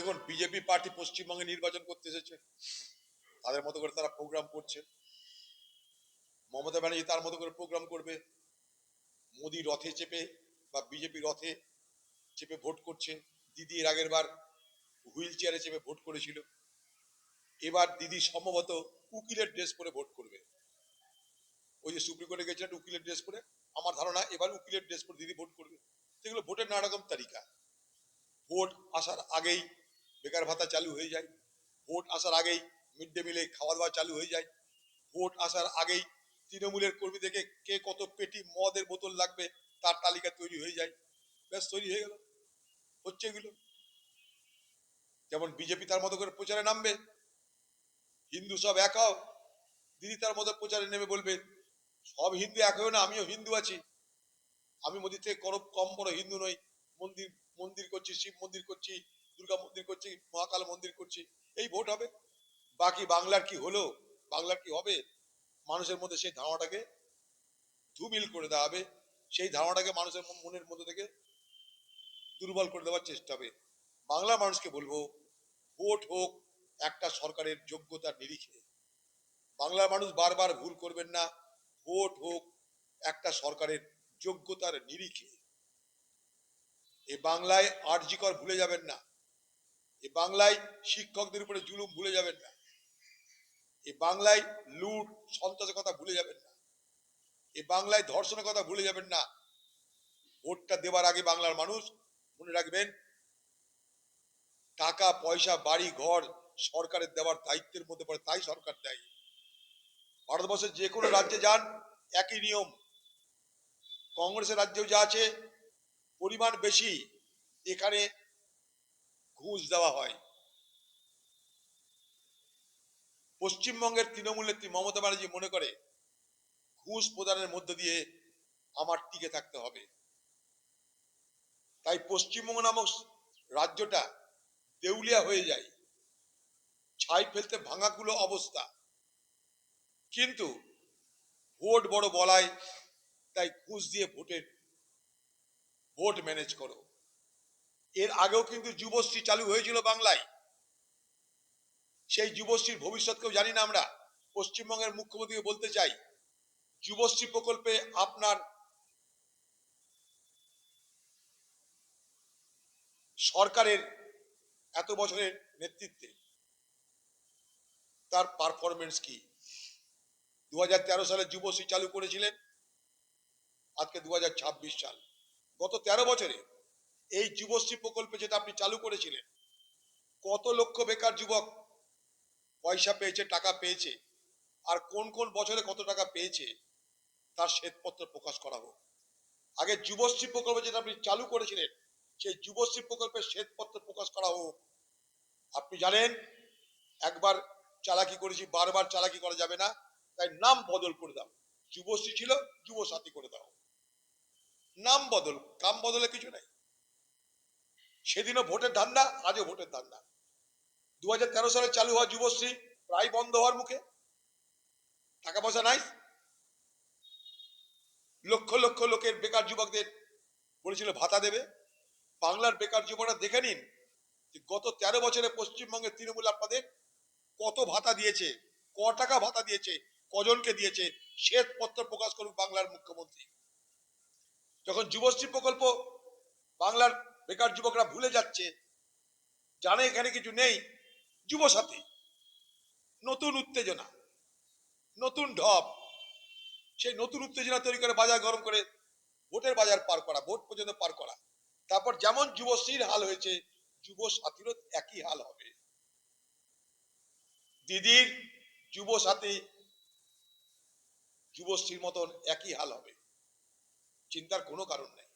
দেখুন, BJP party পশ্চিমবঙ্গে নির্বাচন করতে এসেছে। তাদের মতো করে তারা প্রোগ্রাম করছে। মমতা ব্যানার্জি তার মতো করে প্রোগ্রাম করবে। মোদি রথে চেপে বা বিজেপি রথে চেপে ভোট করছে। দিদি এর আগের বার হুইল চেয়ারে চেপে ভোট করেছিল। এবার দিদি সম্ভবত উকিলের ড্রেস পরে ভোট করবে। ওই যে সুপ্রিম কোর্টে গেছিলেন উকিলের ড্রেস পরে। আমার ধারণা এবার উকিলের ড্রেস পরে দিদি ভোট করবে। সেগুলো ভোটের নানা রকম তালিকা। ভোট আসার আগেই বেকার ভাতা চালু হয়ে যায়, ভোট আসার আগেই মিড ডে মিলে খাওয়া দাওয়া চালু হয়ে যায়, ভোট আসার আগেই তৃণমূলের কর্মী থেকে কে কত পেটি মদের বোতল লাগবে তার তালিকা তৈরি হয়ে যায়, ব্যাস তৈরি হয়ে গেল, হচ্ছে এগুলো। যেমন বিজেপি তার মতো করে প্রচারে নামবে, হিন্দু সব এক হও, দিদি তার মতো প্রচারে নেমে বলবে, সব হিন্দু এক হয়েও না, আমিও হিন্দু আছি। আমি মোদির থেকে কম বড় হিন্দু নই, মন্দির মন্দির করছি, শিব মন্দির করছি দুর্গা মন্দির করছি, মহাকাল মন্দির করছি, এই ভোট হবে। বাকি বাংলার কি হলো, বাংলার কি হবে, মানুষের মধ্যে সেই ধারণাটাকে ধুমিল করে দেওয়া হবে। সেই ধারণাটাকে মানুষের মনের মধ্যে থেকে দুর্বল করে দেওয়ার চেষ্টা হবে। বাংলার মানুষকে বলব, ভোট হোক একটা সরকারের যোগ্যতার নিরিখে। বাংলার মানুষ বারবার ভুল করবেন না, ভোট হোক একটা সরকারের যোগ্যতার নিরিখে। এ বাংলায় আর্জিকর ভুলে যাবেন না। এ বাংলায় শিক্ষকদের উপরে জুলুম ভুলে যাবেন না। এ বাংলায় লুট, সন্ত্রাসের কথা ভুলে যাবেন না। এ বাংলায় ধর্ষণের কথা ভুলে যাবেন না। ভোটটা দেবার আগে বাংলার মানুষ মনে রাখবেন, টাকা, পয়সা, বাড়ি, ঘর সরকারের দেওয়ার দায়িত্বের মধ্যে পড়ে, তাই সরকার দেয়। ভারতবর্ষের যে কোনো রাজ্যে যান, একই নিয়ম। কংগ্রেসের রাজ্যেও যা আছে, পরিমাণ বেশি। এখানে ঘুষ দেওয়া হয়। পশ্চিমবঙ্গের তৃণমূল নেত্রী মমতা ব্যানার্জি মনে করে, ঘুষ প্রদানের মধ্য দিয়ে আমার টিকে থাকতে হবে। তাই পশ্চিমবঙ্গ নামক রাজ্যটা দেউলিয়া হয়ে যায়। ছাই ফেলতে ভাঙাগুলো অবস্থা। কিন্তু ভোট বড় বলায় তাই ঘুষ দিয়ে ভোটের, ভোট ম্যানেজ করো। এর আগেও কিন্তু যুবশ্রী চালু হয়েছিল বাংলায়। সেই যুবশ্রীর ভবিষ্যৎকেও জানি না আমরা। পশ্চিমবঙ্গের মুখ্যমন্ত্রীকে বলতে চাই, যুবশ্রী প্রকল্পে আপনার সরকারের এত বছরের নেতৃত্বে তার পারফরমেন্স কি? দু হাজার তেরো সালে যুবশ্রী চালু করেছিলেন, আজকে দু হাজার ছাব্বিশ সাল। গত তেরো বছরে এই যুবশ্রী প্রকল্পে যেটা আপনি চালু করেছিলেন, কত লক্ষ বেকার যুবক পয়সা পেয়েছে, টাকা পেয়েছে, আর কোন কোন বছরে কত টাকা পেয়েছে, তার শ্বেতপত্র প্রকাশ করা হোক। আগে যুবশ্রী প্রকল্প যেটা আপনি চালু করেছিলেন, সেই যুবশ্রী প্রকল্পের শ্বেতপত্র প্রকাশ করা হোক। আপনি জানেন, একবার চালাকি করেছি, বারবার চালাকি করা যাবে না, তাই নাম বদল করে দাও। যুবশ্রী ছিল যুব সাথী করে দাও। নাম বদল, কাম বদলে কিছু নাই। সেদিনও ভোটের ধান্দা, আজও ভোটের ধান্দা। দুহাজার তেরো সালে চালু হওয়া যুবশ্রী প্রায় বন্ধ হওয়ার মুখে। টাকা পয়সা নাই। লক্ষ লক্ষ লোকের বেকার যুবকদের বলেছিল ভাতা দেবে। বাংলার বেকার যুবকরা দেখে নিন যে গত তেরো বছরে পশ্চিমবঙ্গের তৃণমূল আপনাদের কত ভাতা দিয়েছে, ক টাকা ভাতা দিয়েছে, কজনকে দিয়েছে, শ্বেতপত্র প্রকাশ করুক বাংলার মুখ্যমন্ত্রী। যখন যুবশ্রী প্রকল্প বাংলার বেকার যুবকরা ভুলে যাচ্ছে, জানে এখানে কিছু নেই, যুব যুবসাথী নতুন উত্তেজনা, নতুন ঢপ, সেই নতুন উত্তেজনা তৈরি করে বাজার গরম করে ভোটের বাজার পার করা, ভোট পর্যন্ত পার করা। তারপর যেমন যুবশ্রীর হাল হয়েছে, যুব সাথীরও একই হাল হবে। দিদির যুব সাথী যুবশ্রীর মতন একই হাল হবে। চিন্তার কোনো কারণ নেই।